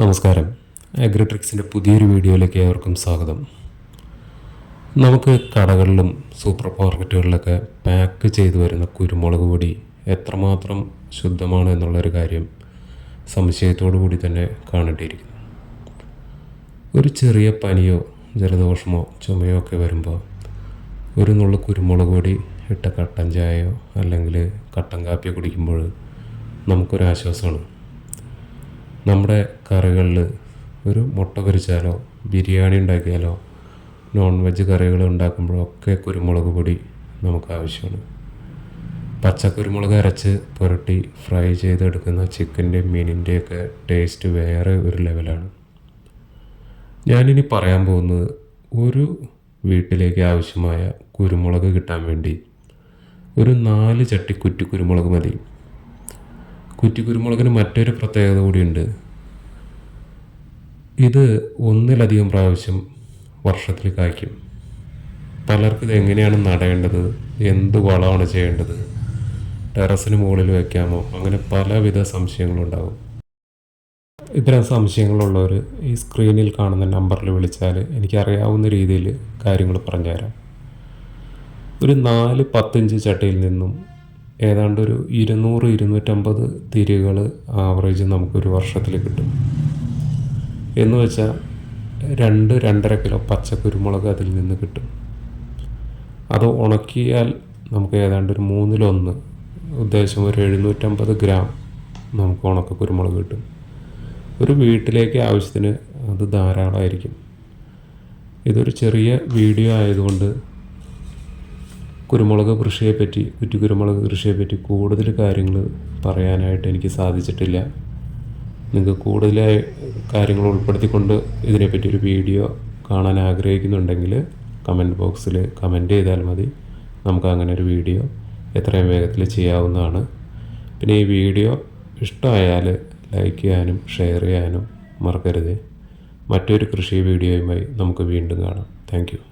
നമസ്കാരം. അഗ്രിട്രിക്സിന്റെ പുതിയൊരു വീഡിയോയിലേക്ക് ഏവർക്കും സ്വാഗതം. നമുക്ക് കടകളിലും സൂപ്പർ മാർക്കറ്റുകളിലൊക്കെ പാക്ക് ചെയ്തു വരുന്ന കുരുമുളക് പൊടി എത്രമാത്രം ശുദ്ധമാണ് എന്നുള്ളൊരു കാര്യം സംശയത്തോടു കൂടി തന്നെ കാണേണ്ടിയിരിക്കുന്നു. ഒരു ചെറിയ പനിയോ ജലദോഷമോ ചുമയോ ഒക്കെ വരുമ്പോൾ ഒരു നുള്ള കുരുമുളക് പൊടി ഇട്ട കട്ടൻ ചായയോ അല്ലെങ്കിൽ കട്ടൻ കാപ്പിയോ കുടിക്കുമ്പോൾ നമുക്കൊരാശ്വാസമാണ്. നമ്മുടെ കറികളിൽ ഒരു മുട്ട പൊരിച്ചാലോ ബിരിയാണി ഉണ്ടാക്കിയാലോ നോൺ വെജ് കറികൾ ഉണ്ടാക്കുമ്പോഴൊക്കെ കുരുമുളക് പൊടി നമുക്ക് ആവശ്യമാണ്. പച്ചക്കുരുമുളക് അരച്ച് പുരട്ടി ഫ്രൈ ചെയ്തെടുക്കുന്ന ചിക്കന്റെയും മീനിന്റെയൊക്കെ ടേസ്റ്റ് വേറെ ഒരു ലെവലാണ് ഞാനിനി പറയാൻ പോകുന്നത് ഒരു വീട്ടിലേക്ക് ആവശ്യമായ കുരുമുളക് കിട്ടാൻ വേണ്ടി ഒരു നാല് ചട്ടി കുറ്റി കുരുമുളക് മതി. കുറ്റിക്കുരുമുളകിന് മറ്റൊരു പ്രത്യേകത കൂടിയുണ്ട്. ഇത് ഒന്നിലധികം പ്രാവശ്യം വർഷത്തിൽ കായ്ക്കും. പലർക്കും ഇത് എങ്ങനെയാണ് നടേണ്ടത്? എന്ത് വളമാണ് ചെയ്യേണ്ടത്? ടെറസിന് മുകളിൽ വയ്ക്കാമോ അങ്ങനെ പലവിധ സംശയങ്ങളുണ്ടാകും ഇത്തരം സംശയങ്ങളുള്ളവർ ഈ സ്ക്രീനിൽ കാണുന്ന നമ്പറിൽ വിളിച്ചാൽ എനിക്കറിയാവുന്ന രീതിയിൽ കാര്യങ്ങൾ പറഞ്ഞുതരാം. ഒരു നാല് പത്തിഞ്ച് ചട്ടിയിൽ നിന്നും ഏതാണ്ട് ഒരു ഇരുന്നൂറ് ഇരുന്നൂറ്റമ്പത് തിരികൾ ആവറേജ് നമുക്കൊരു വർഷത്തിൽ കിട്ടും. എന്ന് വെച്ചാൽ രണ്ട് രണ്ടര കിലോ പച്ചക്കുരുമുളക് അതിൽ നിന്ന് കിട്ടും. അത് ഉണക്കിയാൽ നമുക്ക് ഏതാണ്ട് ഒരു മൂന്നിലൊന്ന് ഉദ്ദേശം ഒരു എഴുന്നൂറ്റമ്പത് ഗ്രാം നമുക്ക് ഉണക്ക കുരുമുളക് കിട്ടും. ഒരു വീട്ടിലേക്ക് ആവശ്യത്തിന് അത് ധാരാളമായിരിക്കും. ഇതൊരു ചെറിയ വീഡിയോ ആയതുകൊണ്ട് കുരുമുളക് കൃഷിയെപ്പറ്റി കുറ്റി കുരുമുളക് കൃഷിയെപ്പറ്റി കൂടുതൽ കാര്യങ്ങൾ പറയാനായിട്ട് എനിക്ക് സാധിച്ചിട്ടില്ല. നിങ്ങൾക്ക് കൂടുതലായി കാര്യങ്ങൾ ഉൾപ്പെടുത്തിക്കൊണ്ട് ഇതിനെപ്പറ്റി ഒരു വീഡിയോ കാണാൻ ആഗ്രഹിക്കുന്നുണ്ടെങ്കിൽ കമന്റ് ബോക്സിൽ കമന്റ് ചെയ്താൽ മതി. നമുക്ക് അങ്ങനെ ഒരു വീഡിയോ എത്രയും വേഗത്തിൽ ചെയ്യാവുന്നതാണ്. പിന്നെ ഈ വീഡിയോ ഇഷ്ടമായാൽ ലൈക്ക് ചെയ്യാനും ഷെയർ ചെയ്യാനും മറക്കരുത്. മറ്റൊരു കൃഷി വീഡിയോയുമായി നമുക്ക് വീണ്ടും കാണാം. താങ്ക്